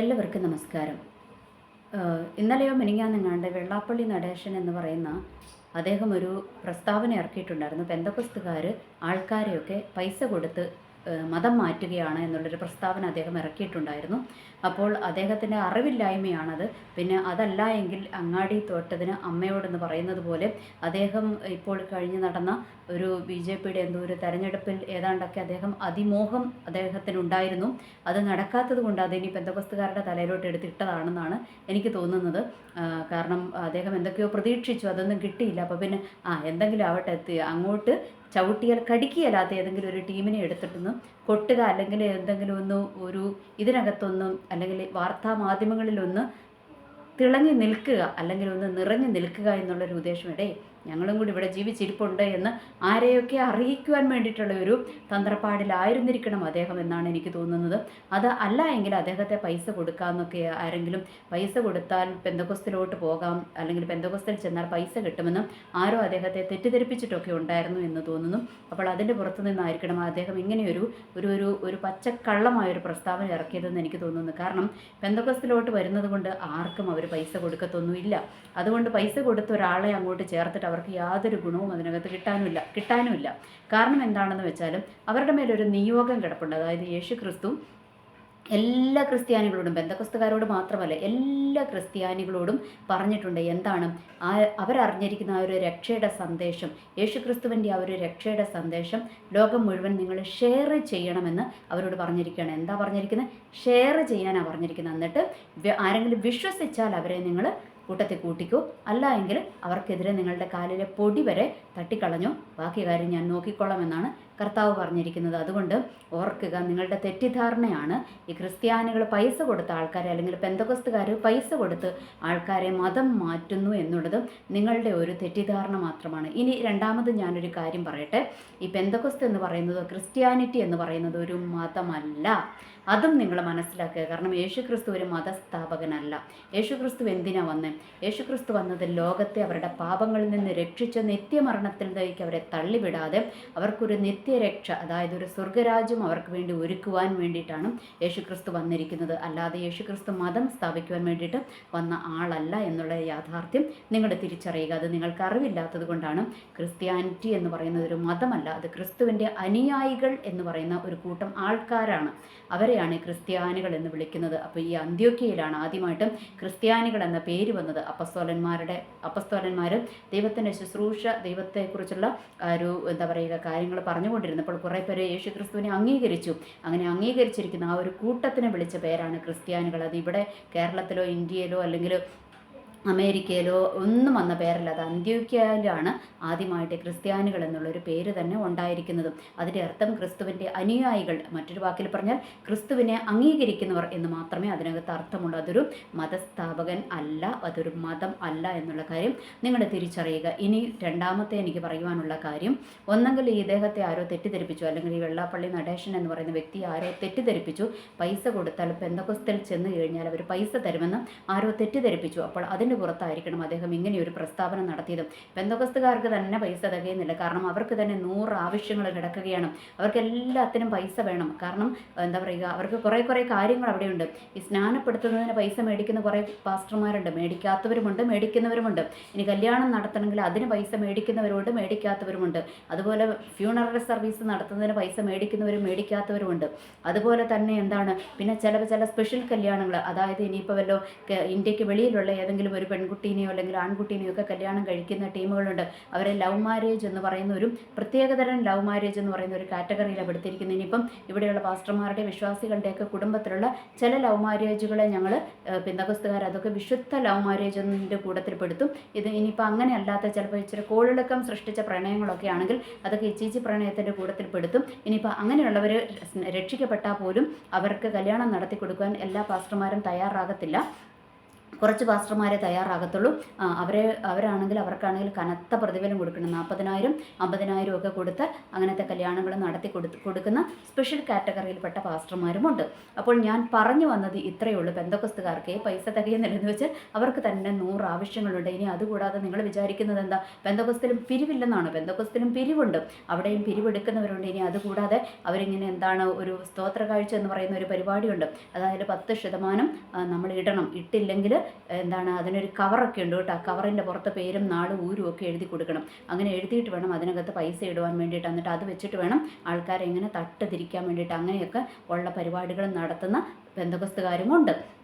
എല്ലാവർക്കും നമസ്കാരം. ഇന്നലെയോ മിനിങ്ങാന്നെങ്ങാണ്ട് വെള്ളാപ്പള്ളി നടേശൻ എന്ന് പറയുന്ന അദ്ദേഹം ഒരു പ്രസ്താവന ഇറക്കിയിട്ടുണ്ടായിരുന്നു. പെന്തക്കുസ്തുകാർ ആൾക്കാരെയൊക്കെ പൈസ കൊടുത്ത് മതം മാറ്റുകയാണ് എന്നുള്ളൊരു പ്രസ്താവന അദ്ദേഹം ഇറക്കിയിട്ടുണ്ടായിരുന്നു. അപ്പോൾ അദ്ദേഹത്തിന്റെ അറിവില്ലായ്മയാണത്. പിന്നെ അതല്ല എങ്കിൽ അങ്ങാടി തോട്ടതിന് അമ്മയോടെന്ന് പറയുന്നത് പോലെ അദ്ദേഹം ഇപ്പോൾ കഴിഞ്ഞ് നടന്ന ഒരു ബി ജെ പിയുടെ എന്തോ ഒരു തെരഞ്ഞെടുപ്പിൽ ഏതാണ്ടൊക്കെ അദ്ദേഹം അതിമോഹം അദ്ദേഹത്തിനുണ്ടായിരുന്നു. അത് നടക്കാത്തത് കൊണ്ട് അതിനി പെന്തകസ്തുകാരുടെ തലയിലോട്ട് എടുത്തിട്ടതാണെന്നാണ് എനിക്ക് തോന്നുന്നത്. കാരണം അദ്ദേഹം എന്തൊക്കെയോ പ്രതീക്ഷിച്ചു. അതൊന്നും കിട്ടിയില്ല. അപ്പോൾ പിന്നെ ആ എന്തെങ്കിലും ആവട്ടെ അങ്ങോട്ട് ചവിട്ടിയാൽ കടിക്കുകയല്ലാത്ത ഏതെങ്കിലും ഒരു ടീമിനെ എടുത്തിട്ടൊന്ന് കൊട്ടുക അല്ലെങ്കിൽ എന്തെങ്കിലും ഒന്ന് ഒരു ഇതിനകത്തൊന്നും അല്ലെങ്കിൽ വാർത്താ മാധ്യമങ്ങളിലൊന്ന് തിളങ്ങി നിൽക്കുക അല്ലെങ്കിൽ ഒന്ന് നിറഞ്ഞു നിൽക്കുക എന്നുള്ളൊരു ഉദ്ദേശം. ഇടേ ഞങ്ങളും കൂടി ഇവിടെ ജീവിച്ചിരിപ്പുണ്ട് എന്ന് ആരെയൊക്കെ അറിയിക്കുവാൻ വേണ്ടിയിട്ടുള്ള ഒരു തന്ത്രപ്പാടിലായിരുന്നിരിക്കണം അദ്ദേഹം എന്നാണ് എനിക്ക് തോന്നുന്നത്. അത് അല്ല എങ്കിൽ അദ്ദേഹത്തെ പൈസ കൊടുക്കാമെന്നൊക്കെ ആരെങ്കിലും പൈസ കൊടുത്താൽ പെന്തകൊസ്തിലോട്ട് പോകാം അല്ലെങ്കിൽ പെന്തകൊസ്തിൽ ചെന്നാൽ പൈസ കിട്ടുമെന്നും ആരോ അദ്ദേഹത്തെ തെറ്റിദ്ധരിപ്പിച്ചിട്ടൊക്കെ ഉണ്ടായിരുന്നു എന്ന് തോന്നുന്നു. അപ്പോൾ അതിന്റെ പുറത്തു നിന്നായിരിക്കണം അദ്ദേഹം ഇങ്ങനെയൊരു ഒരു ഒരു ഒരു പച്ചക്കള്ളമായൊരു പ്രസ്താവന ഇറക്കിയതെന്ന് എനിക്ക് തോന്നുന്നു. കാരണം പെന്തകൊസ്തിലോട്ട് വരുന്നത് കൊണ്ട് ആർക്കും അവർ പൈസ കൊടുക്കത്തൊന്നുമില്ല. അതുകൊണ്ട് പൈസ കൊടുത്ത ഒരാളെ അങ്ങോട്ട് ചേർത്തിട്ട് അവർക്ക് യാതൊരു ഗുണവും അതിനകത്ത് കിട്ടാനുമില്ല കിട്ടാനുമില്ല. കാരണം എന്താണെന്ന് വെച്ചാലും അവരുടെ മേലൊരു നിയോഗം കിടപ്പുണ്ട്. അതായത് യേശു ക്രിസ്തു എല്ലാ ക്രിസ്ത്യാനികളോടും ബന്ധക്രിസ്തുകാരോട് മാത്രമല്ല എല്ലാ ക്രിസ്ത്യാനികളോടും പറഞ്ഞിട്ടുണ്ട് എന്താണ്? ആ അവരറിഞ്ഞിരിക്കുന്ന ആ ഒരു രക്ഷയുടെ സന്ദേശം യേശുക്രിസ്തുവിന്റെ ആ ഒരു രക്ഷയുടെ സന്ദേശം ലോകം മുഴുവൻ നിങ്ങൾ ഷെയർ ചെയ്യണമെന്ന് അവരോട് പറഞ്ഞിരിക്കുകയാണ്. എന്താ പറഞ്ഞിരിക്കുന്നത്? ഷെയർ ചെയ്യാനാണ് പറഞ്ഞിരിക്കുന്നത്. എന്നിട്ട് ആരെങ്കിലും വിശ്വസിച്ചാൽ അവരെ നിങ്ങൾ കൂട്ടത്തിൽ കൂട്ടിക്കോ. അല്ല എങ്കിൽ അവർക്കെതിരെ നിങ്ങളുടെ കാലിലെ പൊടി വരെ തട്ടിക്കളഞ്ഞു. ബാക്കി കാര്യം ഞാൻ നോക്കിക്കോളാമെന്നാണ് കർത്താവ് പറഞ്ഞിരിക്കുന്നത് അതുകൊണ്ട് ഓർക്കുക നിങ്ങളുടെ തെറ്റിദ്ധാരണയാണ് ഈ ക്രിസ്ത്യാനികൾ പൈസ കൊടുത്ത ആൾക്കാരെ അല്ലെങ്കിൽ പെന്തകസ്തുകാർ പൈസ കൊടുത്ത് ആൾക്കാരെ മതം മാറ്റുന്നു എന്നുള്ളത് നിങ്ങളുടെ ഒരു തെറ്റിദ്ധാരണ മാത്രമാണ്. ഇനി രണ്ടാമത് ഞാനൊരു കാര്യം പറയട്ടെ. ഈ പെന്തകസ്ത് എന്ന് പറയുന്നത് ക്രിസ്ത്യാനിറ്റി എന്ന് പറയുന്നത് ഒരു മതമല്ല. അതും നിങ്ങൾ മനസ്സിലാക്കുക. കാരണം യേശു ക്രിസ്തു ഒരു മതസ്ഥാപകനല്ല. യേശു ക്രിസ്തു എന്തിനാ വന്നത് യേശു ക്രിസ്തു വന്നത് ലോകത്തെ അവരുടെ പാപങ്ങളിൽ നിന്ന് രക്ഷിച്ച് നിത്യമരണത്തിലേക്ക് അവരെ തള്ളിവിടാതെ അവർക്കൊരു നിത്യരക്ഷ അതായത് ഒരു സ്വർഗരാജ്യം അവർക്ക് വേണ്ടി ഒരുക്കുവാൻ വേണ്ടിയിട്ടാണ് യേശുക്രിസ്തു വന്നിരിക്കുന്നത്. അല്ലാതെ യേശുക്രിസ്തു മതം സ്ഥാപിക്കുവാൻ വേണ്ടിയിട്ട് വന്ന ആളല്ല എന്നുള്ള യാഥാർത്ഥ്യം നിങ്ങൾ തിരിച്ചറിയുക. അത് നിങ്ങൾക്ക് അറിവില്ലാത്തത് കൊണ്ടാണ് ക്രിസ്ത്യാനിറ്റി എന്ന് പറയുന്നത് ഒരു മതമല്ല. അത് ക്രിസ്തുവിന്റെ അനുയായികൾ എന്ന് പറയുന്ന ഒരു കൂട്ടം ആൾക്കാരാണ് അവരെയാണ് ക്രിസ്ത്യാനികൾ എന്ന് വിളിക്കുന്നത്. അപ്പോൾ ഈ അന്ത്യോക്യയിലാണ് ആദ്യമായിട്ടും ക്രിസ്ത്യാനികൾ എന്ന പേര് വന്നത്. അപ്പസ്തോലന്മാരുടെ അപ്പസ്തോലന്മാർ ദൈവത്തിന്റെ ശുശ്രൂഷ ദൈവത്തെക്കുറിച്ചുള്ള ഒരു എന്താ പറയുക കാര്യങ്ങൾ പറഞ്ഞുകൊണ്ടിരുന്നപ്പോൾ കുറേ പേര് യേശു ക്രിസ്തുവിനെ അംഗീകരിച്ചു. അങ്ങനെ അംഗീകരിച്ചിരിക്കുന്ന ആ ഒരു കൂട്ടത്തിനെ വിളിച്ച പേരാണ് ക്രിസ്ത്യാനികൾ. അത് ഇവിടെ കേരളത്തിലോ ഇന്ത്യയിലോ അല്ലെങ്കിൽ അമേരിക്കയിലോ ഒന്നും വന്ന പേരല്ല. അത് അന്ത്യോക്യയിലാണ് ആദ്യമായിട്ട് ക്രിസ്ത്യാനികൾ എന്നുള്ളൊരു പേര് തന്നെ ഉണ്ടായിരിക്കുന്നതും. അതിന്റെ അർത്ഥം ക്രിസ്തുവിന്റെ അനുയായികൾ. മറ്റൊരു വാക്കിൽ പറഞ്ഞാൽ ക്രിസ്തുവിനെ അംഗീകരിക്കുന്നവർ എന്ന് മാത്രമേ അതിനകത്ത് അർത്ഥമുള്ളൂ. അതൊരു മതസ്ഥാപകൻ അല്ല അതൊരു മതം അല്ല എന്നുള്ള കാര്യം നിങ്ങൾ തിരിച്ചറിയുക. ഇനി രണ്ടാമത്തെ എനിക്ക് പറയുവാനുള്ള കാര്യം ഒന്നെങ്കിൽ ഈ ഇദ്ദേഹത്തെ ആരോ തെറ്റിദ്ധരിപ്പിച്ചു അല്ലെങ്കിൽ ഈ വെള്ളാപ്പള്ളി നടേശൻ എന്ന് പറയുന്ന വ്യക്തി ആരോ തെറ്റിദ്ധരിപ്പിച്ചു. പൈസ കൊടുത്താൽ പെന്തകുസ്തൽ ചെന്ന് കഴിഞ്ഞാൽ അവർ പൈസ തരുമെന്ന് ആരോ തെറ്റിദ്ധരിപ്പിച്ചു. അപ്പോൾ അതിന്റെ പുറത്തായിരിക്കണം. അദ്ദേഹം ഇങ്ങനെ ഒരു പ്രസ്താവന നടത്തിയത്. പെന്തകുസ്തുകാർക്ക് തന്നെ പൈസ തികയുന്നില്ല. കാരണം അവർക്ക് തന്നെ നൂറ് ആവശ്യങ്ങൾ കിടക്കുകയാണ്. അവർക്ക് എല്ലാത്തിനും പൈസ വേണം. കാരണം എന്താ പറയുക അവർക്ക് കുറേ കുറേ കാര്യങ്ങൾ അവിടെയുണ്ട്. ഈ സ്നാനപ്പെടുത്തുന്നതിന് പൈസ മേടിക്കുന്ന കുറേ പാസ്റ്റർമാരുണ്ട്. മേടിക്കാത്തവരുമുണ്ട് മേടിക്കുന്നവരുമുണ്ട്. ഇനി കല്യാണം നടത്തണമെങ്കിൽ അതിന് പൈസ മേടിക്കുന്നവരുണ്ട് മേടിക്കാത്തവരുമുണ്ട്. അതുപോലെ ഫ്യൂണറൽ സർവീസ് നടത്തുന്നതിന് പൈസ മേടിക്കുന്നവരും മേടിക്കാത്തവരുമുണ്ട്. അതുപോലെ തന്നെ എന്താണ് പിന്നെ ചില ചില സ്പെഷ്യൽ കല്യാണങ്ങൾ. അതായത് ഇനിയിപ്പോൾ വല്ലോ ഇന്ത്യയ്ക്ക് വെളിയിലുള്ള ഏതെങ്കിലും ഒരു പെൺകുട്ടീനെയോ അല്ലെങ്കിൽ ആൺകുട്ടീനെയോ ഒക്കെ കല്യാണം കഴിക്കുന്ന ടീമുകളുണ്ട്. അവരെ ലവ് മാരേജ് എന്ന് പറയുന്ന ഒരു പ്രത്യേകതരം ലവ് മാരേജ് എന്ന് പറയുന്ന ഒരു കാറ്റഗറിയിൽ പെടുത്തിയിരിക്കുന്നത്. ഇനിയിപ്പം ഇവിടെയുള്ള പാസ്റ്റർമാരുടെ വിശ്വാസികളുടെയൊക്കെ കുടുംബത്തിലുള്ള ചില ലവ് മാരേജുകളെ ഞങ്ങൾ പിന്തകസ്തുകാർ അതൊക്കെ വിശുദ്ധ ലവ് മാരേജ് കൂട്ടത്തിൽ പെടുത്തും ഇത് ഇനിയിപ്പോൾ അങ്ങനെ അല്ലാത്ത ചിലപ്പോൾ ഇച്ചിരി കോളിളക്കം സൃഷ്ടിച്ച പ്രണയങ്ങളൊക്കെ ആണെങ്കിൽ അതൊക്കെ ഇച്ചിച്ചി പ്രണയത്തിന്റെ കൂട്ടത്തിൽ പെടുത്തും ഇനിയിപ്പോൾ അങ്ങനെയുള്ളവർ രക്ഷിക്കപ്പെട്ടാൽ പോലും അവർക്ക് കല്യാണം നടത്തി കൊടുക്കാൻ എല്ലാ പാസ്റ്റർമാരും തയ്യാറാകത്തില്ല. കുറച്ച് പാസ്റ്റർമാരെ തയ്യാറാകത്തുള്ളൂ. അവരെ അവരാണെങ്കിൽ അവർക്കാണെങ്കിൽ കനത്ത പ്രതിഫലം കൊടുക്കണം. നാൽപ്പതിനായിരം അമ്പതിനായിരം ഒക്കെ കൊടുത്ത് അങ്ങനത്തെ കല്യാണങ്ങൾ നടത്തി കൊടുത്ത് കൊടുക്കുന്ന സ്പെഷ്യൽ കാറ്റഗറിയിൽപ്പെട്ട പാസ്റ്റർമാരുമുണ്ട്. അപ്പോൾ ഞാൻ പറഞ്ഞു വന്നത് ഇത്രയേ ഉള്ളൂ. ബന്ധക്കസ്തുകാർക്ക് പൈസ തികയുന്നില്ലെന്ന് വെച്ച് അവർക്ക് തന്നെ നൂറ് ആവശ്യങ്ങളുണ്ട്. ഇനി അതുകൂടാതെ നിങ്ങൾ വിചാരിക്കുന്നത് എന്താ? ബന്ധക്കസ്തിലും പിരിവില്ലെന്നാണ്? ബന്ധക്കസ്തിലും പിരിവുണ്ട്. അവിടെയും പിരിവെടുക്കുന്നവരുണ്ട്. ഇനി അതുകൂടാതെ അവരിങ്ങനെ എന്താണ് ഒരു സ്തോത്ര കാഴ്ച എന്ന് പറയുന്ന ഒരു പരിപാടിയുണ്ട്. അതായത് പത്ത് ശതമാനം നമ്മൾ ഇടണം. ഇട്ടില്ലെങ്കിൽ എന്താണ് അതിനൊരു കവറൊക്കെ ഉണ്ട് കേട്ടോ. ആ കവറിന്റെ പുറത്ത് പേരും നാളും ഊരും ഒക്കെ എഴുതി കൊടുക്കണം. അങ്ങനെ എഴുതിയിട്ട് വേണം അതിനകത്ത് പൈസ ഇടുവാൻ വേണ്ടിയിട്ട്. എന്നിട്ട് അത് വെച്ചിട്ട് വേണം ആൾക്കാരെ എങ്ങനെ തട്ട് തിരിക്കാൻ വേണ്ടിയിട്ട്. അങ്ങനെയൊക്കെ ഉള്ള പരിപാടികൾ നടത്തുന്ന ബന്ധുക്കസ്തുകാരുമുണ്ട്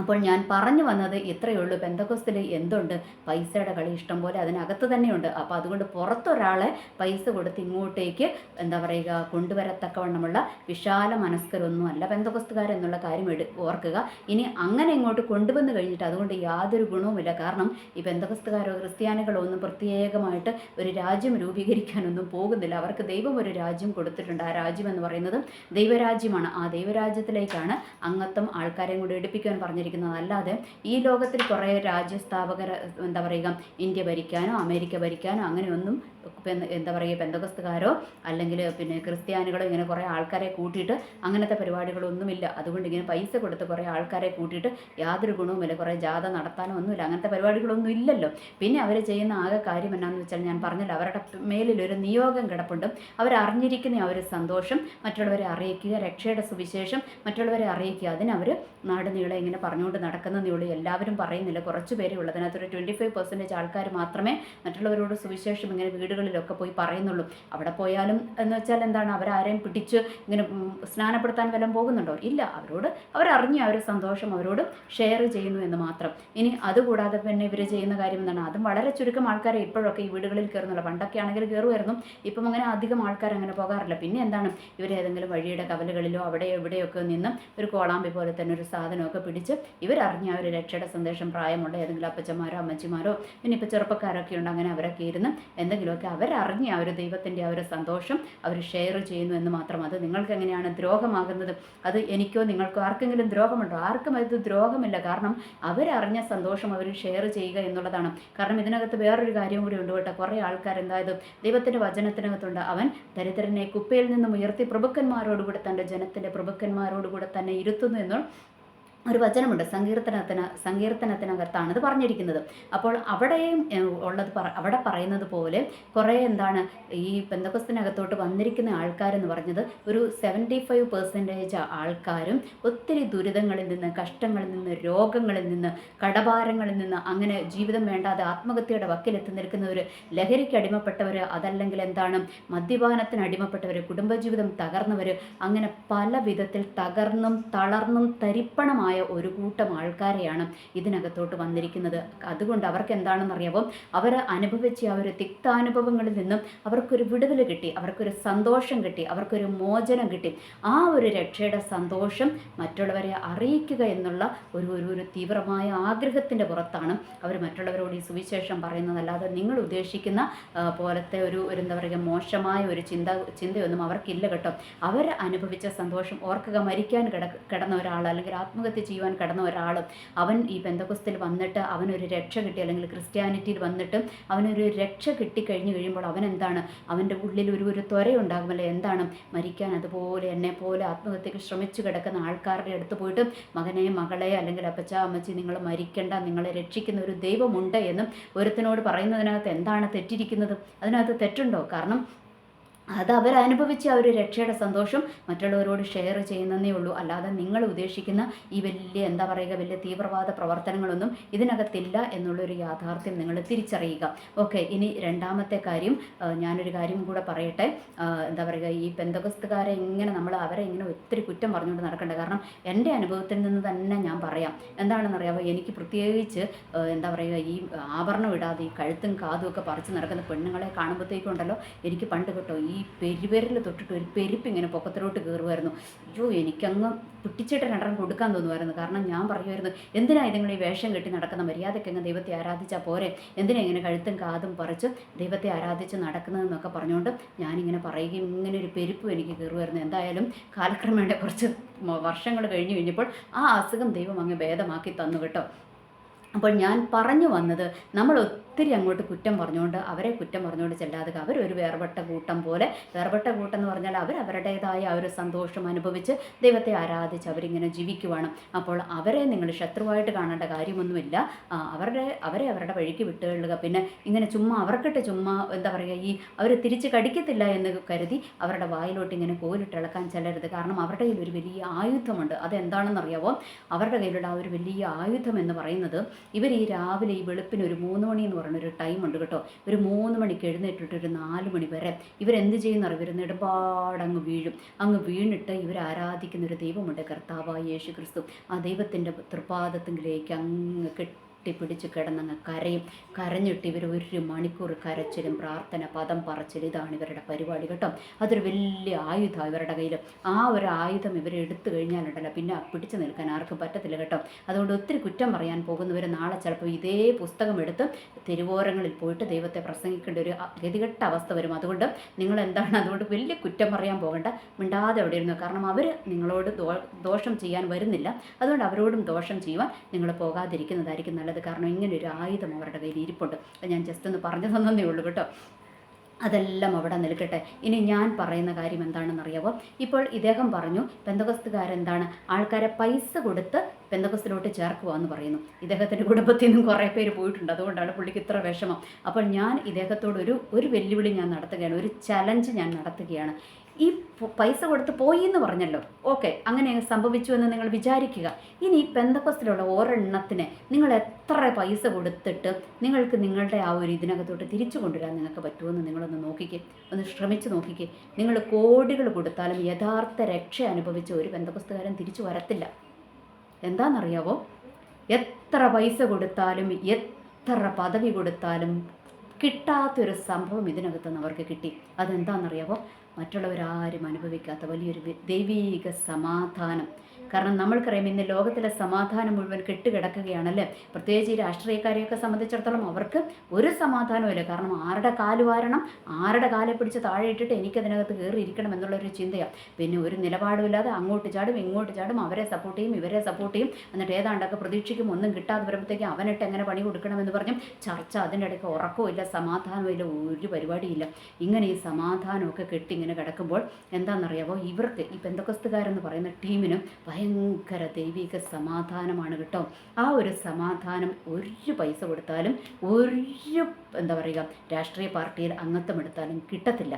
അപ്പോൾ ഞാൻ പറഞ്ഞു വന്നത് ഇത്രയേ ഉള്ളൂ. പെന്തക്കോസ്തിൽ എന്തുണ്ട്? പൈസയുടെ കളി ഇഷ്ടം പോലെ അതിനകത്ത് തന്നെയുണ്ട്. അപ്പോൾ അതുകൊണ്ട് പുറത്തൊരാളെ പൈസ കൊടുത്ത് ഇങ്ങോട്ടേക്ക് എന്താ പറയുക കൊണ്ടുവരത്തക്കവണ്ണമുള്ള വിശാല മനസ്കരൊന്നും അല്ല ബന്ധക്കോസ്തുകാരെന്നുള്ള കാര്യം എടു ഓർക്കുക. ഇനി അങ്ങനെ ഇങ്ങോട്ട് കൊണ്ടുവന്നു കഴിഞ്ഞിട്ട് അതുകൊണ്ട് യാതൊരു ഗുണവുമില്ല. കാരണം ഈ പെന്തക്കോസ്തുകാരോ ക്രിസ്ത്യാനികളോ ഒന്നും പ്രത്യേകമായിട്ട് ഒരു രാജ്യം രൂപീകരിക്കാനൊന്നും പോകുന്നില്ല. അവർക്ക് ദൈവം ഒരു രാജ്യം കൊടുത്തിട്ടുണ്ട്. ആ രാജ്യം എന്ന് പറയുന്നത് ദൈവരാജ്യമാണ്. ആ ദൈവരാജ്യത്തിലേക്കാണ് അംഗത്വം ആൾക്കാരെയും കൂടി എടുപ്പിക്കുവാൻ പറഞ്ഞിരിക്കുന്നത്. അല്ലാതെ ഈ ലോകത്തിൽ കുറേ രാജ്യസ്ഥാപകർ എന്താ പറയുക ഇന്ത്യ ഭരിക്കാനോ അമേരിക്ക ഭരിക്കാനോ അങ്ങനെയൊന്നും എന്താ പറയുക ബന്ധകസ്തുകാരോ അല്ലെങ്കിൽ പിന്നെ ക്രിസ്ത്യാനികളോ ഇങ്ങനെ കുറേ ആൾക്കാരെ കൂട്ടിയിട്ട് അങ്ങനത്തെ പരിപാടികളൊന്നുമില്ല. അതുകൊണ്ട് ഇങ്ങനെ പൈസ കൊടുത്ത് കുറേ ആൾക്കാരെ കൂട്ടിയിട്ട് യാതൊരു ഗുണവുമില്ല കുറേ ജാഥ നടത്താനോ ഒന്നുമില്ല. അങ്ങനത്തെ പരിപാടികളൊന്നും ഇല്ലല്ലോ. പിന്നെ അവർ ചെയ്യുന്ന ആകെ കാര്യം എന്നാന്ന് വെച്ചാൽ ഞാൻ പറഞ്ഞല്ലോ അവരുടെ മേലിൽ ഒരു നിയോഗം കിടപ്പുണ്ട്. അവരറിഞ്ഞിരിക്കുന്ന ആ ഒരു സന്തോഷം മറ്റുള്ളവരെ അറിയിക്കുക രക്ഷയുടെ സുവിശേഷം മറ്റുള്ളവരെ അറിയിക്കുക. അതിനവർ നാട് നീളെ ഇങ്ങനെ പറഞ്ഞുകൊണ്ട് നടക്കുന്നതേ ഉള്ളൂ എല്ലാവരും പറയുന്നില്ല. കുറച്ച് പേരേ ഉള്ളൂ അതിനകത്തൊരു ട്വന്റി ഫൈവ് പെർസെന്റേജ് ആൾക്കാർ മാത്രമേ മറ്റുള്ളവരോട് സുവിശേഷം ഇങ്ങനെ വീടുകളിലൊക്കെ പോയി പറയുന്നുള്ളൂ. അവിടെ പോയാലും എന്ന് വെച്ചാൽ എന്താണ് അവരാരെയും പിടിച്ച് ഇങ്ങനെ സ്നാനപ്പെടുത്താൻ വല്ലതും പോകുന്നുണ്ടോ? ഇല്ല. അവരോട് അവരറിഞ്ഞ ഒരു സന്തോഷം അവരോട് ഷെയർ ചെയ്യുന്നു എന്ന് മാത്രം. ഇനി അതുകൂടാതെ പിന്നെ ഇവർ ചെയ്യുന്ന കാര്യം എന്താണ്? അതും വളരെ ചുരുക്കം ആൾക്കാരെ ഇപ്പോഴൊക്കെ ഈ വീടുകളിൽ കയറുന്നുള്ളൂ. പണ്ടൊക്കെ ആണെങ്കിൽ കയറുമായിരുന്നു. ഇപ്പം അങ്ങനെ അധികം ആൾക്കാർ അങ്ങനെ പോകാറില്ല. പിന്നെ എന്താണ്? ഇവർ ഏതെങ്കിലും വഴിയുടെ കവലുകളിലോ അവിടെ എവിടെയൊക്കെ നിന്ന് ഒരു കോളാമ്പി പോലെ തന്നെ ഒരു സാധനമൊക്കെ പിടിച്ച് ഇവരറിഞ്ഞ ഒരു രക്ഷയുടെ സന്ദേശം പ്രായമുള്ള ഏതെങ്കിലും അപ്പച്ചന്മാരോ അമ്മച്ചിമാരോ പിന്നെ ഇപ്പോൾ ചെറുപ്പക്കാരൊക്കെ ഉണ്ട്. അങ്ങനെ അവരൊക്കെ ഇരുന്ന് എന്തെങ്കിലുമൊക്കെ അവരറിഞ്ഞ ആ ഒരു ദൈവത്തിന്റെ ആ ഒരു സന്തോഷം അവർ ഷെയർ ചെയ്യുന്നു എന്ന് മാത്രം. അത് നിങ്ങൾക്ക് എങ്ങനെയാണ് ദ്രോഹമാകുന്നത്? അത് എനിക്കോ നിങ്ങൾക്കോ ആർക്കെങ്കിലും ദ്രോഹമുണ്ടോ? ആർക്കും അത് ദ്രോഹമില്ല. കാരണം അവരറിഞ്ഞ സന്തോഷം അവർ ഷെയർ ചെയ്യുക എന്നുള്ളതാണ്. കാരണം ഇതിനകത്ത് വേറൊരു കാര്യം കൂടി ഉണ്ട് കേട്ടോ. കുറേ ആൾക്കാർ എന്തായത്? ദൈവത്തിന്റെ വചനത്തിനകത്തുണ്ട്. അവൻ ദരിദ്രനെ കുപ്പയിൽ നിന്നും ഉയർത്തി പ്രഭുക്കന്മാരോടുകൂടെ തന്റെ ജനത്തിന്റെ പ്രഭുക്കന്മാരോടുകൂടെ തന്നെ ഇരുത്തുന്നു എന്ന് ഒരു വചനമുണ്ട്. സങ്കീർത്തനത്തിന് സങ്കീർത്തനത്തിനകത്താണ് ഇത് പറഞ്ഞിരിക്കുന്നത്. അപ്പോൾ അവിടെയും ഉള്ളത് പറ അവിടെ പറയുന്നത് പോലെ കുറേ എന്താണ് ഈ ബന്ധക്കസ്തിനകത്തോട്ട് വന്നിരിക്കുന്ന ആൾക്കാരെന്ന് പറഞ്ഞത് ഒരു സെവന്റി ഫൈവ് പെർസെന്റേജ് ആൾക്കാരും ഒത്തിരി ദുരിതങ്ങളിൽ നിന്ന് കഷ്ടങ്ങളിൽ നിന്ന് രോഗങ്ങളിൽ നിന്ന് കടഭാരങ്ങളിൽ നിന്ന് അങ്ങനെ ജീവിതം വേണ്ടാതെ ആത്മഹത്യയുടെ വക്കിലെത്തി നിൽക്കുന്നവർ ലഹരിക്ക് അടിമപ്പെട്ടവർ അതല്ലെങ്കിൽ എന്താണ് മദ്യപാനത്തിന് അടിമപ്പെട്ടവർ കുടുംബജീവിതം തകർന്നവർ അങ്ങനെ പല വിധത്തിൽ തകർന്നും തളർന്നും തരിപ്പണമായ ഒരു കൂട്ടം ആൾക്കാരെയാണ് ഇതിനകത്തോട്ട് വന്നിരിക്കുന്നത്. അതുകൊണ്ട് അവർക്ക് എന്താണെന്നറിയാവും അവർ അനുഭവിച്ച ആ ഒരു തിക്താനുഭവങ്ങളിൽ നിന്നും അവർക്കൊരു വിടുതൽ കിട്ടി അവർക്കൊരു സന്തോഷം കിട്ടി അവർക്കൊരു മോചനം കിട്ടി. ആ ഒരു രക്ഷയുടെ സന്തോഷം മറ്റുള്ളവരെ അറിയിക്കുക എന്നുള്ള ഒരു ഒരു ഒരു തീവ്രമായ ആഗ്രഹത്തിന്റെ പുറത്താണ് അവർ മറ്റുള്ളവരോട് ഈ സുവിശേഷം പറയുന്നതല്ലാതെ നിങ്ങൾ ഉദ്ദേശിക്കുന്ന പോലത്തെ ഒരു എന്താ പറയുക മോശമായ ഒരു ചിന്ത ചിന്തയൊന്നും അവർക്കില്ല കേട്ടോ. അവർ അനുഭവിച്ച സന്തോഷം ഓർക്കുക മരിക്കാൻ കിട കിടന്ന ഒരാൾ അല്ലെങ്കിൽ ആത്മഹത്യ ചെയ്യുവാൻ കടന്ന ഒരാൾ അവൻ ഈ പെന്തക്കുസ്തിൽ വന്നിട്ട് അവനൊരു രക്ഷ കിട്ടി അല്ലെങ്കിൽ ക്രിസ്ത്യാനിറ്റിയിൽ വന്നിട്ട് അവനൊരു രക്ഷ കിട്ടിക്കഴിഞ്ഞു കഴിയുമ്പോൾ അവൻ എന്താണ്? അവന്റെ ഉള്ളിൽ ഒരു ഒരു ത്വരയുണ്ടാകുമല്ലോ. എന്താണ്? മരിക്കാൻ അതുപോലെ എന്നെ പോലെ ആത്മഹത്യക്ക് ശ്രമിച്ചു കിടക്കുന്ന ആൾക്കാരുടെ അടുത്ത് പോയിട്ട് മകനെ മകളെ അല്ലെങ്കിൽ അപ്പച്ച അമ്മച്ചി നിങ്ങൾ മരിക്കേണ്ട നിങ്ങളെ രക്ഷിക്കുന്ന ഒരു ദൈവമുണ്ട് എന്നും ഒരുത്തിനോട് പറയുന്നതിനകത്ത് എന്താണ് തെറ്റിരിക്കുന്നത്? അതിനകത്ത് തെറ്റുണ്ടോ? കാരണം അത് അവരനുഭവിച്ച ആ ഒരു രക്ഷയുടെ സന്തോഷം മറ്റുള്ളവരോട് ഷെയർ ചെയ്യുന്നതേ ഉള്ളൂ. അല്ലാതെ നിങ്ങൾ ഉദ്ദേശിക്കുന്ന ഈ വലിയ എന്താ പറയുക വലിയ തീവ്രവാദ പ്രവർത്തനങ്ങളൊന്നും ഇതിനകത്തില്ല എന്നുള്ളൊരു യാഥാർത്ഥ്യം നിങ്ങൾ തിരിച്ചറിയുക. ഓക്കെ ഇനി രണ്ടാമത്തെ കാര്യം ഞാനൊരു കാര്യം കൂടെ പറയട്ടെ. എന്താ പറയുക ഈ പെന്തകസ്തുകാരെ ഇങ്ങനെ നമ്മൾ അവരെ ഇങ്ങനെ ഒത്തിരി കുറ്റം പറഞ്ഞുകൊണ്ട് നടക്കണ്ട. കാരണം എന്റെ അനുഭവത്തിൽ നിന്ന് തന്നെ ഞാൻ പറയാം. എന്താണെന്നറിയാമോ എനിക്ക് പ്രത്യേകിച്ച് എന്താ പറയുക ഈ ആഭരണം ഇടാതെ ഈ കഴുത്തും കാതും ഒക്കെ പറിച്ച് നടക്കുന്ന പെണ്ണുങ്ങളെ കാണുമ്പോഴത്തേക്കുണ്ടല്ലോ എനിക്ക് പണ്ട് കേട്ടോ ഈ പെരുവിരൽ തൊട്ടിട്ട് ഒരു പെരുപ്പ് ഇങ്ങനെ പൊക്കത്തിലോട്ട് കയറുമായിരുന്നു അയ്യോ എനിക്കങ്ങ് പിട്ടിച്ചിട്ട് രണ്ടെണ്ണം കൊടുക്കാൻ തോന്നുമായിരുന്നു കാരണം ഞാൻ പറയുമായിരുന്നു എന്തിനാ ഇതുങ്ങൾ ഈ വേഷം കെട്ടി നടക്കുന്ന മര്യാദയ്ക്ക് അങ്ങ് ദൈവത്തെ ആരാധിച്ചാൽ പോരെ? എന്തിനാ ഇങ്ങനെ കഴുത്തും കാതും പറിച്ച് ദൈവത്തെ ആരാധിച്ച് നടക്കുന്നതെന്നൊക്കെ പറഞ്ഞുകൊണ്ട് ഞാനിങ്ങനെ പറയുകയും ഇങ്ങനെ ഒരു പെരുപ്പും എനിക്ക് കയറുമായിരുന്നു എന്തായാലും കാലക്രമേണ കുറച്ച് വർഷങ്ങൾ കഴിഞ്ഞ് കഴിഞ്ഞപ്പോൾ ആ അസുഖം ദൈവം അങ്ങ് ഭേദമാക്കി തന്നു കേട്ടോ. അപ്പോൾ ഞാൻ പറഞ്ഞു വന്നത് നമ്മൾ ഒത്തിരി അങ്ങോട്ട് കുറ്റം പറഞ്ഞുകൊണ്ട് അവരെ കുറ്റം പറഞ്ഞുകൊണ്ട് ചെല്ലാതെ അവരൊരു വേർപെട്ട കൂട്ടം പോലെ വേർപെട്ട കൂട്ടം എന്ന് പറഞ്ഞാൽ അവർ അവരുടേതായ ആ ഒരു സന്തോഷം അനുഭവിച്ച് ദൈവത്തെ ആരാധിച്ച് അവരിങ്ങനെ ജീവിക്കുവാണ്. അപ്പോൾ അവരെ നിങ്ങൾ ശത്രുവായിട്ട് കാണേണ്ട കാര്യമൊന്നുമില്ല. അവരുടെ അവരെ അവരുടെ വഴിക്ക് വിട്ടുകൊള്ളുക പിന്നെ ഇങ്ങനെ ചുമ്മാ അവർക്കിട്ട് ചുമ്മാ എന്താ പറയുക ഈ അവർ തിരിച്ച് കടിക്കത്തില്ല എന്ന് കരുതി അവരുടെ വായിലോട്ട് ഇങ്ങനെ കോലിട്ടിളക്കാൻ ചെല്ലരുത്. കാരണം അവരുടെ കയ്യിൽ ഒരു വലിയ ആയുധമുണ്ട്. അതെന്താണെന്നറിയാവോ? അവരുടെ കയ്യിലുള്ള ആ ഒരു വലിയ ആയുധം എന്ന് പറയുന്നത് ഇവർ ഈ രാവിലെ ഈ വെളുപ്പിന് ഒരു മൂന്ന് മണി എന്ന് പറയുന്ന ഒരു ടൈം ഉണ്ട് കേട്ടോ. ഒരു മൂന്ന് മണിക്ക് എഴുന്നേറ്റിട്ട് ഒരു നാല് മണി വരെ ഇവരെന്ത് ചെയ്യുന്ന ഇവർ അങ്ങ് വീഴും. അങ്ങ് വീണിട്ട് ഇവർ ആരാധിക്കുന്ന ഒരു ദൈവമുണ്ട്. കർത്താവായ യേശു ക്രിസ്തു ആ ദൈവത്തിന്റെ തൃപാദത്തിലേക്ക് അങ്ങ് കെട്ടിപ്പിടിച്ച് കിടന്നങ്ങ് കരയും. കരഞ്ഞിട്ട് ഇവർ ഒരു മണിക്കൂർ കരച്ചിലും പ്രാർത്ഥന പദം പറച്ചിലും ഇതാണ് ഇവരുടെ പരിപാടി കേട്ടോ. അതൊരു വലിയ ആയുധം ഇവരുടെ കയ്യിൽ ആ ഒരു ആയുധം ഇവർ എടുത്തു കഴിഞ്ഞാലുണ്ടല്ലോ പിന്നെ പിടിച്ചു നിൽക്കാൻ ആർക്കും പറ്റത്തില്ല കേട്ടോ. അതുകൊണ്ട് ഒത്തിരി കുറ്റം പറയാൻ പോകുന്നവർ നാളെ ചിലപ്പോൾ ഇതേ പുസ്തകം എടുത്ത് തെരുവോരങ്ങളിൽ പോയിട്ട് ദൈവത്തെ പ്രസംഗിക്കേണ്ട ഒരു ഗതികെട്ട അവസ്ഥ വരും. അതുകൊണ്ട് നിങ്ങൾ എന്താണ് അതുകൊണ്ട് വലിയ കുറ്റം പറയാൻ പോകണ്ട. മിണ്ടാതെ അവിടെ ഇരുന്നു കാരണം അവർ നിങ്ങളോട് ദോഷം ചെയ്യാൻ വരുന്നില്ല. അതുകൊണ്ട് അവരോടും ദോഷം ചെയ്യുവാൻ നിങ്ങൾ പോകാതിരിക്കുന്നതായിരിക്കും നല്ലത് കാരണം ഇങ്ങനെ ഒരു ആയുധം അവരുടെ കയ്യിൽ ഇരിപ്പുണ്ട്. അത് ഞാൻ ജസ്റ്റ് ഒന്ന് പറഞ്ഞു തന്നേ ഉള്ളൂ കേട്ടോ. അതെല്ലാം അവിടെ നിൽക്കട്ടെ. ഇനി ഞാൻ പറയുന്ന കാര്യം എന്താണെന്നറിയാവോ? ഇപ്പോൾ ഇദ്ദേഹം പറഞ്ഞു പെന്തകസ്തുകാരെന്താണ് ആൾക്കാരെ പൈസ കൊടുത്ത് പെന്തകസ്തിലോട്ട് ചേർക്കുക എന്ന് പറയുന്നു. ഇദ്ദേഹത്തിന്റെ കുടുംബത്തിൽ നിന്നും കുറേ പേര് പോയിട്ടുണ്ട്. അതുകൊണ്ടാണ് പുള്ളിക്ക് ഇത്ര വിഷമം. അപ്പോൾ ഞാൻ ഇദ്ദേഹത്തോടൊരു ഒരു വെല്ലുവിളി ഞാൻ നടത്തുകയാണ്. ഒരു ചലഞ്ച് ഞാൻ നടത്തുകയാണ്. ഈ പൈസ കൊടുത്ത് പോയി എന്ന് പറഞ്ഞല്ലോ. ഓക്കെ അങ്ങനെ സംഭവിച്ചു എന്ന് നിങ്ങൾ വിചാരിക്കുക. ഇനി ഈ പെന്തക്കോസ്റ്റിലുള്ള ഒരെണ്ണത്തിന് നിങ്ങൾ എത്ര പൈസ കൊടുത്തിട്ട് നിങ്ങൾക്ക് നിങ്ങളുടെ ആ ഒരു ഇതിനകത്തോട്ട് തിരിച്ചു കൊണ്ടുവരാൻ നിങ്ങൾക്ക് പറ്റുമെന്ന് നിങ്ങളൊന്ന് നോക്കിക്കേ. ഒന്ന് ശ്രമിച്ചു നോക്കിക്കേ. നിങ്ങൾ കോടികൾ കൊടുത്താലും യഥാർത്ഥ രക്ഷ അനുഭവിച്ച ഒരു ബന്ധപുസ്തകാരൻ തിരിച്ചു വരത്തില്ല. എന്താണെന്നറിയാവോ? എത്ര പൈസ കൊടുത്താലും എത്ര പദവി കൊടുത്താലും കിട്ടാത്തൊരു സംഭവം ഇതിനകത്തുനിന്ന് അവർക്ക് കിട്ടി. അതെന്താണെന്നറിയാവോ? മറ്റുള്ളവരാരും അനുഭവിക്കാത്ത വലിയൊരു ദൈവീക സമാധാനം. കാരണം നമ്മൾക്കറിയാം ഇന്ന് ലോകത്തിലെ സമാധാനം മുഴുവൻ കെട്ടുകിടക്കുകയാണല്ലേ? പ്രത്യേകിച്ച് ഈ രാഷ്ട്രീയക്കാരെയൊക്കെ സംബന്ധിച്ചിടത്തോളം അവർക്ക് ഒരു സമാധാനവുമില്ല. കാരണം ആരുടെ കാൽ വാരണം ആരുടെ കാലെ പിടിച്ച് താഴെ ഇട്ടിട്ട് എനിക്കതിനകത്ത് കയറിയിരിക്കണം എന്നുള്ളൊരു ചിന്തയാണ് പിന്നെ ഒരു നിലപാടുമില്ലാതെ അങ്ങോട്ട് ചാടും ഇങ്ങോട്ട് ചാടും അവരെ സപ്പോർട്ട് ചെയ്യും ഇവരെ സപ്പോർട്ട് ചെയ്യും. എന്നിട്ട് ഏതാണ്ടൊക്കെ പ്രതീക്ഷിക്കും ഒന്നും കിട്ടാതെ വരുമ്പോഴത്തേക്കും അവനിട്ട് എങ്ങനെ പണി കൊടുക്കണമെന്ന് പറഞ്ഞു ചർച്ച അതിന്റെ ഇടയ്ക്ക് ഉറക്കമില്ല സമാധാനമില്ല ഒരു പരിപാടിയില്ല. ഇങ്ങനെ ഈ സമാധാനമൊക്കെ കെട്ടി ഇങ്ങനെ കിടക്കുമ്പോൾ എന്താണെന്നറിയാമോ ഇവർക്ക് ഈ പെന്തക്കസ്തുകാരെന്ന് പറയുന്ന ടീമിനും ഭയങ്കര ദൈവിക സമാധാനമാണ് കേട്ടോ. ആ ഒരു സമാധാനം ഒരു പൈസ കൊടുത്താലും ഒരു എന്താ പറയുക രാഷ്ട്രീയ പാർട്ടിയിൽ അംഗത്വം എടുത്താലും കിട്ടത്തില്ല.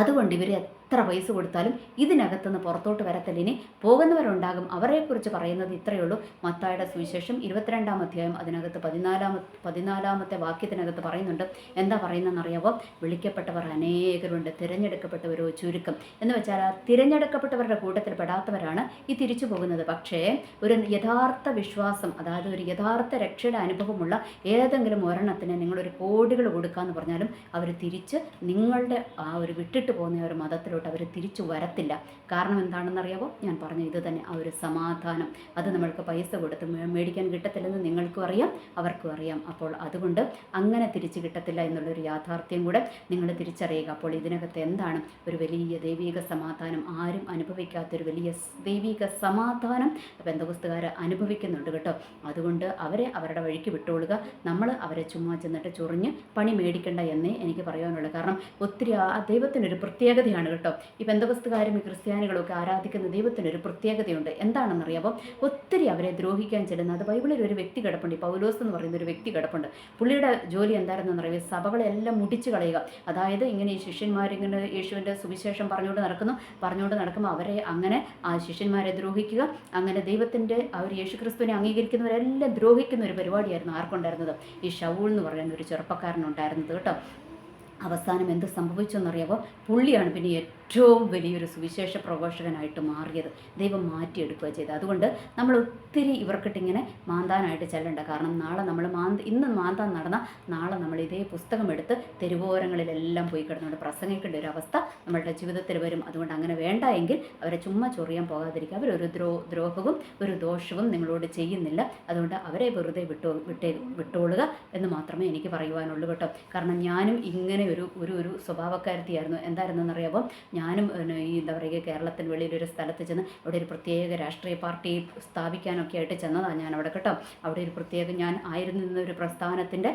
അതുകൊണ്ട് ഇവർ എത്ര പൈസ കൊടുത്താലും ഇതിനകത്തുനിന്ന് പുറത്തോട്ട് വരത്തില്ല. ഇനി പോകുന്നവരുണ്ടാകും. അവരെക്കുറിച്ച് പറയുന്നത് ഇത്രയേ ഉള്ളൂ. മത്തായുടെ സുവിശേഷം ഇരുപത്തിരണ്ടാം അധ്യായം അതിനകത്ത് പതിനാലാമ പതിനാലാമത്തെ വാക്യത്തിനകത്ത് പറയുന്നുണ്ട്. എന്താ പറയുന്നതെന്നറിയാവോ? വിളിക്കപ്പെട്ടവർ അനേകരുണ്ട്. തിരഞ്ഞെടുക്കപ്പെട്ടവരോ ചുരുക്കം. എന്ന് വെച്ചാൽ ആ തിരഞ്ഞെടുക്കപ്പെട്ടവരുടെ കൂട്ടത്തിൽ പെടാത്തവരാണ് ഈ തിരിച്ചു പോകുന്നത്. പക്ഷേ ഒരു യഥാർത്ഥ വിശ്വാസം അതായത് ഒരു യഥാർത്ഥ രക്ഷയുടെ അനുഭവമുള്ള ഏതെങ്കിലും ഒരെണ്ണത്തിന് നിങ്ങളൊരു കോടികൾ കൊടുക്കാന്ന് പറഞ്ഞാലും അവർ തിരിച്ച് നിങ്ങളുടെ ആ ഒരു വിട്ടിട്ട് പോകുന്ന ഒരു ഒരു മതത്തിലോട്ട് അവർ തിരിച്ചു വരത്തില്ല. കാരണം എന്താണെന്നറിയാവോ? ഞാൻ പറഞ്ഞ ഇത് തന്നെ ആ ഒരു സമാധാനം. അത് നമ്മൾക്ക് പൈസ കൊടുത്ത് മേടിക്കാൻ കിട്ടത്തില്ലെന്ന് നിങ്ങൾക്കും അറിയാം അവർക്കും അറിയാം. അപ്പോൾ അതുകൊണ്ട് അങ്ങനെ തിരിച്ചു കിട്ടത്തില്ല എന്നുള്ളൊരു യാഥാർത്ഥ്യം കൂടെ നിങ്ങൾ തിരിച്ചറിയുക. അപ്പോൾ ഇതിനകത്ത് എന്താണ് ഒരു വലിയ ദൈവിക സമാധാനം? ആരും അനുഭവിക്കാത്തൊരു വലിയ ദൈവിക സമാധാനം ബന്ധപുസ്തകാർ അനുഭവിക്കുന്നുണ്ട് കേട്ടോ. അതുകൊണ്ട് അവരെ അവരുടെ വഴിക്ക് വിട്ടുകൊള്ളുക നമ്മൾ അവരെ ചുമ്മാ ചെന്നിട്ട് ചൊറിഞ്ഞ് പണി മേടിക്കേണ്ട എന്നേ എനിക്ക് പറയാനുള്ളൂ. കാരണം ഒത്തിരി ആ ദൈവത്തിനൊരു പ്രത്യേകതയാണ് കേട്ടോ. ഈ ബന്ധപുസ്തകാരും ഈ ക്രിസ്ത്യാനികളും ഒക്കെ ആരാധിക്കുന്ന ദൈവത്തിനൊരു പ്രത്യേകതയുണ്ട്. എന്താണെന്നറിയാമോ ഒത്തിരി അവരെ ദ്രോഹിക്കാൻ ചെല്ലുന്ന അത് ബൈബിളിൽ ഒരു വ്യക്തി കിടപ്പുണ്ട് ഈ പൗലോസ് എന്ന് പറയുന്ന ഒരു വ്യക്തി കിടപ്പുണ്ട്. പുള്ളിയുടെ ജോലി എന്തായിരുന്നെന്ന് അറിയാം സഭകളെല്ലാം മുടിച്ചു കളയുക. അതായത് ഇങ്ങനെ ഈ ശിഷ്യന്മാരിങ്ങനെ യേശുവിന്റെ സുവിശേഷം പറഞ്ഞുകൊണ്ട് നടക്കുന്നു. പറഞ്ഞുകൊണ്ട് നടക്കുമ്പോൾ അവരെ അങ്ങനെ ആ ശിഷ്യന്മാരെ ദ്രോഹിക്കുക. അങ്ങനെ ദൈവത്തിന്റെ ഒരു യേശുക്രിസ്തുവിനെ അംഗീകരിക്കുന്നവരെല്ലാം ദ്രോഹിക്കുന്ന ഒരു പരിപാടിയായിരുന്നു ആർക്കുണ്ടായിരുന്നത്. ഈ ഷവൂൾ എന്ന് പറയുന്ന ഒരു ചെറുപ്പക്കാരനുണ്ടായിരുന്നത് കേട്ടോ. അവസാനം എന്ത് സംഭവിച്ചു എന്നറിയാവോ പുള്ളിയാണ് പിന്നെ ഏറ്റവും വലിയൊരു സുവിശേഷ പ്രഘോഷകനായിട്ട് മാറിയത് ദൈവം മാറ്റിയെടുക്കുക ചെയ്തത്. അതുകൊണ്ട് നമ്മൾ ഒത്തിരി ഇവർക്കിട്ടിങ്ങനെ മാന്താനായിട്ട് ചെല്ലണ്ട. കാരണം നാളെ നമ്മൾ മാന്ത ഇന്ന് മാന്താൻ നടന്ന നാളെ നമ്മൾ ഇതേ പുസ്തകം എടുത്ത് തെരുവോരങ്ങളിലെല്ലാം പോയി കിടന്നുകൊണ്ട് പ്രസംഗിക്കേണ്ട ഒരു അവസ്ഥ നമ്മളുടെ ജീവിതത്തിൽ വരും. അതുകൊണ്ട് അങ്ങനെ വേണ്ട എങ്കിൽ അവരെ ചുമ്മാ ചൊറിയാൻ പോകാതിരിക്കുക. അവരൊരു ദ്രോ ദ്രോഹവും ഒരു ദോഷവും നിങ്ങളോട് ചെയ്യുന്നില്ല. അതുകൊണ്ട് അവരെ വെറുതെ വിട്ടോ വിട്ടേ വിട്ടോളുക എന്ന് മാത്രമേ എനിക്ക് പറയുവാനുള്ളൂ കേട്ടോ. കാരണം ഞാനും ഇങ്ങനെ ഒരു ഒരു ഒരു സ്വഭാവക്കാരത്തിയായിരുന്നു. എന്തായിരുന്നെന്നറിയാമോ ഞാനും ഈ എന്താ പറയുക കേരളത്തിന് വെളിയിലൊരു സ്ഥലത്ത് ചെന്ന് അവിടെ ഒരു പ്രത്യേക രാഷ്ട്രീയ പാർട്ടി സ്ഥാപിക്കാനൊക്കെ ആയിട്ട് ചെന്നതാണ് ഞാൻ അവിടെ കേട്ടോ. അവിടെ ഒരു പ്രത്യേക ഞാൻ ആയിരുന്നു ഒരു പ്രസ്ഥാനത്തിന്റെ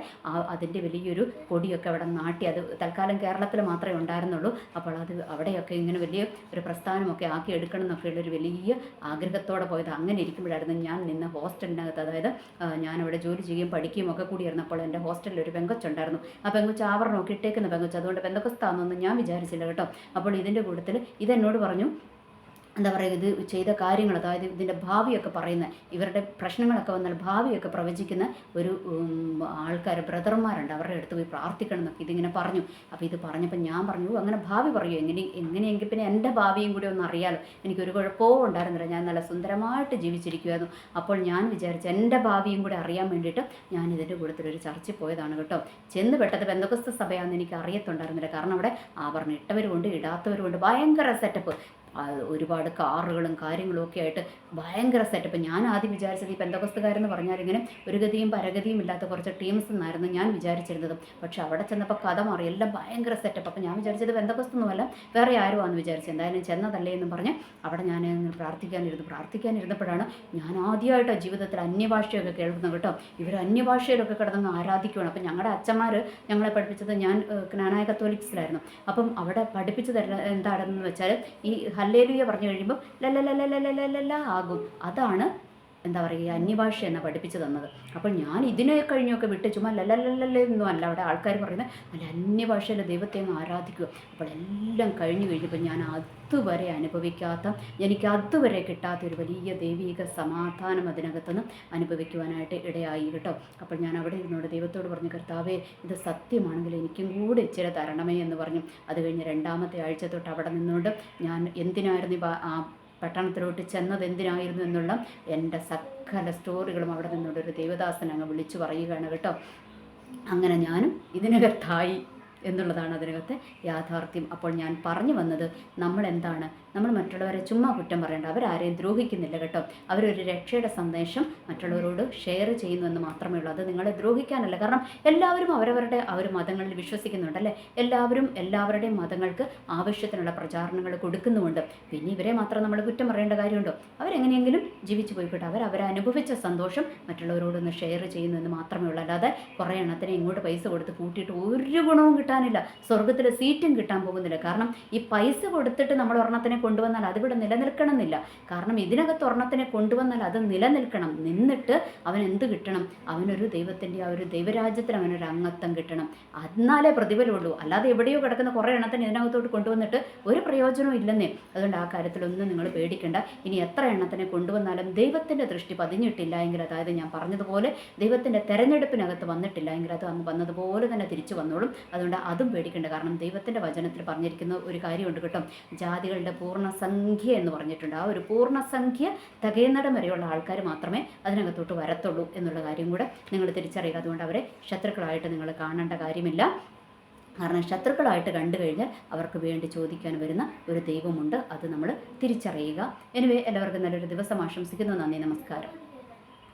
അതിന്റെ വലിയൊരു കൊടിയൊക്കെ അവിടെ നാട്ടി. അത് തൽക്കാലം കേരളത്തിൽ മാത്രമേ ഉണ്ടായിരുന്നുള്ളൂ. അപ്പോൾ അത് അവിടെയൊക്കെ ഇങ്ങനെ വലിയ ഒരു പ്രസ്ഥാനമൊക്കെ ആക്കി എടുക്കണം എന്നൊക്കെ ഉള്ളൊരു വലിയ ആഗ്രഹത്തോടെ പോയത്. അങ്ങനെ ഇരിക്കുമ്പോഴായിരുന്നു ഞാൻ നിന്ന ഹോസ്റ്റലിനകത്ത് അതായത് അവിടെ ജോലി ചെയ്യുകയും പഠിക്കുകയും ഒക്കെ കൂടിയായിരുന്നപ്പോൾ എന്റെ ഹോസ്റ്റലിൽ ഒരു പെങ്കൊച്ചുണ്ടായിരുന്നു. ആ പെങ്കൊച്ച് ആവരണമൊക്കെ ഇട്ടേക്കുന്ന പെങ്കൊച്ച്. അതുകൊണ്ട് പെന്തക്കൊസ്താണെന്നൊന്നും ഞാൻ വിചാരിച്ചില്ല കേട്ടോ. അപ്പോൾ ഇതിന്റെ കൂട്ടത്തിൽ ഇതെന്നോട് പറഞ്ഞു എന്താ പറയുക ഇത് ചെയ്ത കാര്യങ്ങൾ അതായത് ഇതിന്റെ ഭാവിയൊക്കെ പറയുന്ന ഇവരുടെ പ്രശ്നങ്ങളൊക്കെ വന്നാൽ ഭാവിയൊക്കെ പ്രവചിക്കുന്ന ഒരു ആൾക്കാർ ബ്രദർമാരുണ്ട്. അവരുടെ അടുത്ത് പോയി പ്രാർത്ഥിക്കണം എന്നൊക്കെ ഇതിങ്ങനെ പറഞ്ഞു. അപ്പോൾ ഇത് പറഞ്ഞപ്പോൾ ഞാൻ പറഞ്ഞു അങ്ങനെ ഭാവി പറയൂ എങ്ങനെ എങ്ങനെയെങ്കിൽ പിന്നെ എന്റെ ഭാവിയും കൂടി ഒന്ന് അറിയാലോ. എനിക്കൊരു കുഴപ്പവും ഉണ്ടായിരുന്നില്ല. ഞാൻ നല്ല സുന്ദരമായിട്ട് ജീവിച്ചിരിക്കുമായിരുന്നു അപ്പോൾ ഞാൻ വിചാരിച്ചു എന്റെ ഭാവിയും കൂടി അറിയാൻ വേണ്ടിയിട്ട് ഞാൻ ഇതിന്റെ ഒരു ചർച്ചിൽ പോയതാണ് കേട്ടോ. ചെന്ന് പെട്ടത് ബന്ധുക്കസ്ഥ സഭയാണെന്ന് എനിക്ക് അറിയത്തുണ്ടായിരുന്നില്ല. കാരണം അവിടെ ആഭരണം ഇട്ടവരുമുണ്ട് ഇടാത്തവരുമുണ്ട്. ഭയങ്കര സെറ്റപ്പ് ഒരുപാട് കാറുകളും കാര്യങ്ങളും ഒക്കെ ആയിട്ട് ഭയങ്കര സെറ്റപ്പ് ഞാൻ ആദ്യം വിചാരിച്ചത് ഈ പെന്തകസ്തുകാരെന്ന് പറഞ്ഞാൽ ഇങ്ങനെ ഒരു ഗതിയും പരഗതിയും ഇല്ലാത്ത കുറച്ച് ടീംസ് എന്നായിരുന്നു ഞാൻ വിചാരിച്ചിരുന്നത്. പക്ഷെ അവിടെ ചെന്നപ്പോൾ കഥ മാറി എല്ലാം ഭയങ്കര സെറ്റപ്പ് അപ്പോൾ ഞാൻ വിചാരിച്ചത് പെന്തകസ്തൊന്നുമല്ല വേറെ ആരുമാണെന്ന് വിചാരിച്ചു. എന്തായാലും ചെന്നതല്ലേ എന്ന് പറഞ്ഞ് അവിടെ ഞാൻ പ്രാർത്ഥിക്കാനിരുന്നു. പ്രാർത്ഥിക്കാനിരുന്നപ്പോഴാണ് ഞാൻ ആദ്യമായിട്ടാണ് ജീവിതത്തിൽ അന്യഭാഷയൊക്കെ കേൾക്കുന്നത് കേട്ടോ. ഇവർ അന്യഭാഷയിലൊക്കെ കിടന്ന് ആരാധിക്കുകയാണ് അപ്പം ഞങ്ങളുടെ അച്ഛന്മാർ ഞങ്ങളെ പഠിപ്പിച്ചത് ഞാൻ ജ്ഞാനായ കത്തോലിക്സിലായിരുന്നു അപ്പം അവിടെ പഠിപ്പിച്ചു തരുന്ന എന്താണെന്ന് വെച്ചാൽ ഈ ഹല്ലേലൂയ പറഞ്ഞു കഴിയുമ്പോൾ ലല്ലലല്ലലല്ലല്ല ആകും അതാണ് എന്താ പറയുക അന്യഭാഷ എന്ന പഠിപ്പിച്ചു തന്നത്. അപ്പോൾ ഞാൻ ഇതിനെ കഴിഞ്ഞൊക്കെ വിട്ട് ചുമ്മാ ലല്ലല്ലല്ലേ എന്നും അല്ല. അവിടെ ആൾക്കാർ പറയുന്നത് നല്ല അന്യഭാഷയിൽ ദൈവത്തെ അങ്ങ് ആരാധിക്കുക. അപ്പോൾ എല്ലാം കഴിഞ്ഞു കഴിഞ്ഞപ്പോൾ ഞാൻ അതുവരെ അനുഭവിക്കാത്ത എനിക്ക് അതുവരെ കിട്ടാത്ത ഒരു വലിയ ദൈവിക സമാധാനം അതിനകത്തുനിന്ന് അനുഭവിക്കുവാനായിട്ട് ഇടയായി കേട്ടോ. അപ്പോൾ ഞാൻ അവിടെ ഇരുന്നോട് ദൈവത്തോട് പറഞ്ഞു കർത്താവേ ഇത് സത്യമാണെങ്കിൽ എനിക്കും കൂടെ ഇച്ചിരി തരണമേ എന്ന് പറഞ്ഞു. അത് കഴിഞ്ഞ് രണ്ടാമത്തെ ആഴ്ച തൊട്ട് അവിടെ നിന്നുകൊണ്ട് ഞാൻ എന്തിനായിരുന്നു ആ പട്ടണത്തിലോട്ട് ചെന്നത് എന്തിനായിരുന്നു എന്നുള്ള എന്റെ സകല സ്റ്റോറികളും അവിടെ നിന്നുകൊണ്ട് ഒരു ദേവദാസൻ അങ്ങ് വിളിച്ചു പറയുകയാണ് കേട്ടോ. അങ്ങനെ ഞാനും ഇതിനകത്തായി. എന്നുള്ളതാണ് അതിനകത്തെ യാഥാർത്ഥ്യം. അപ്പോൾ ഞാൻ പറഞ്ഞു വന്നത് നമ്മൾ എന്താണ് നമ്മൾ മറ്റുള്ളവരെ ചുമ്മാ കുറ്റം പറയേണ്ട. അവരാരെയും ദ്രോഹിക്കുന്നില്ല കേട്ടോ. അവരൊരു രക്ഷയുടെ സന്ദേശം മറ്റുള്ളവരോട് ഷെയർ ചെയ്യുന്നു എന്ന് മാത്രമേ ഉള്ളൂ. അത് നിങ്ങളെ ദ്രോഹിക്കാനല്ല. കാരണം എല്ലാവരും അവരവരുടെ അവർ മതങ്ങളിൽ വിശ്വസിക്കുന്നുണ്ടല്ലേ എല്ലാവരും എല്ലാവരുടെയും മതങ്ങൾക്ക് ആവശ്യത്തിനുള്ള പ്രചാരണങ്ങൾ കൊടുക്കുന്നുമുണ്ട്. പിന്നെ ഇവരെ മാത്രം നമ്മൾ കുറ്റം പറയേണ്ട കാര്യമുണ്ടോ? അവരെങ്ങനെയെങ്കിലും ജീവിച്ചു പോയിക്കോട്ടെ. അവർ അവരനുഭവിച്ച സന്തോഷം മറ്റുള്ളവരോടൊന്ന് ഷെയർ ചെയ്യുന്നു എന്ന് മാത്രമേ ഉള്ളൂ. അല്ലാതെ കുറേ എണ്ണത്തിന് ഇങ്ങോട്ട് പൈസ കൊടുത്ത് കൂട്ടിയിട്ട് ഒരു ഗുണവും കിട്ടാനില്ല. സ്വർഗത്തിൽ സീറ്റും കിട്ടാൻ പോകുന്നില്ല. കാരണം ഈ പൈസ കൊടുത്തിട്ട് നമ്മൾ ഒരെണ്ണത്തിനെ കൊണ്ടുവന്നാൽ അതിവിടെ നിലനിൽക്കണമെന്നില്ല. കാരണം ഇതിനകത്ത് ഒരെണ്ണത്തിനെ കൊണ്ടുവന്നാൽ അത് നിലനിൽക്കണം. നിന്നിട്ട് അവൻ എന്ത് കിട്ടണം? അവനൊരു ദൈവത്തിന്റെ ആ ഒരു ദൈവരാജ്യത്തിൽ അവനൊരു അംഗത്വം കിട്ടണം. എന്നാലേ പ്രതിഫലമുള്ളൂ. അല്ലാതെ എവിടെയോ കിടക്കുന്ന കുറേ എണ്ണത്തിന് ഇതിനകത്തോട്ട് കൊണ്ടുവന്നിട്ട് ഒരു പ്രയോജനവും ഇല്ലെന്നേ. അതുകൊണ്ട് ആ കാര്യത്തിലൊന്നും നിങ്ങൾ പേടിക്കേണ്ട. ഇനി എത്ര എണ്ണത്തിനെ കൊണ്ടുവന്നാലും ദൈവത്തിന്റെ ദൃഷ്ടി പതിഞ്ഞിട്ടില്ല എങ്കിൽ അതായത് ഞാൻ പറഞ്ഞതുപോലെ ദൈവത്തിന്റെ തെരഞ്ഞെടുപ്പിനകത്ത് വന്നിട്ടില്ല എങ്കിൽ അത് അങ്ങ് വന്നതുപോലെ തന്നെ തിരിച്ചു വന്നോളും. അതുകൊണ്ട് അതും പേടിക്കേണ്ട. കാരണം ദൈവത്തിന്റെ വചനത്തിൽ പറഞ്ഞിരിക്കുന്ന ഒരു കാര്യമുണ്ട് കേട്ടോ. ജാതികളുടെ പൂർണസംഖ്യ എന്ന് പറഞ്ഞിട്ടുണ്ട്. ആ ഒരു പൂർണസംഖ്യ തികയുന്നിടം വരെയുള്ള ആൾക്കാർ മാത്രമേ അതിനകത്തോട്ട് വരത്തുള്ളൂ എന്നുള്ള കാര്യം കൂടെ നിങ്ങൾ തിരിച്ചറിയുക. അതുകൊണ്ട് അവരെ ശത്രുക്കളായിട്ട് നിങ്ങൾ കാണേണ്ട കാര്യമില്ല. കാരണം ശത്രുക്കളായിട്ട് കണ്ടു കഴിഞ്ഞാൽ അവർക്ക് വേണ്ടി ചോദിക്കാൻ വരുന്ന ഒരു ദൈവമുണ്ട്. അത് നമ്മൾ തിരിച്ചറിയുക. എനിവേ എല്ലാവർക്കും നല്ലൊരു ദിവസം ആശംസിക്കുന്നു. നന്ദി നമസ്കാരം.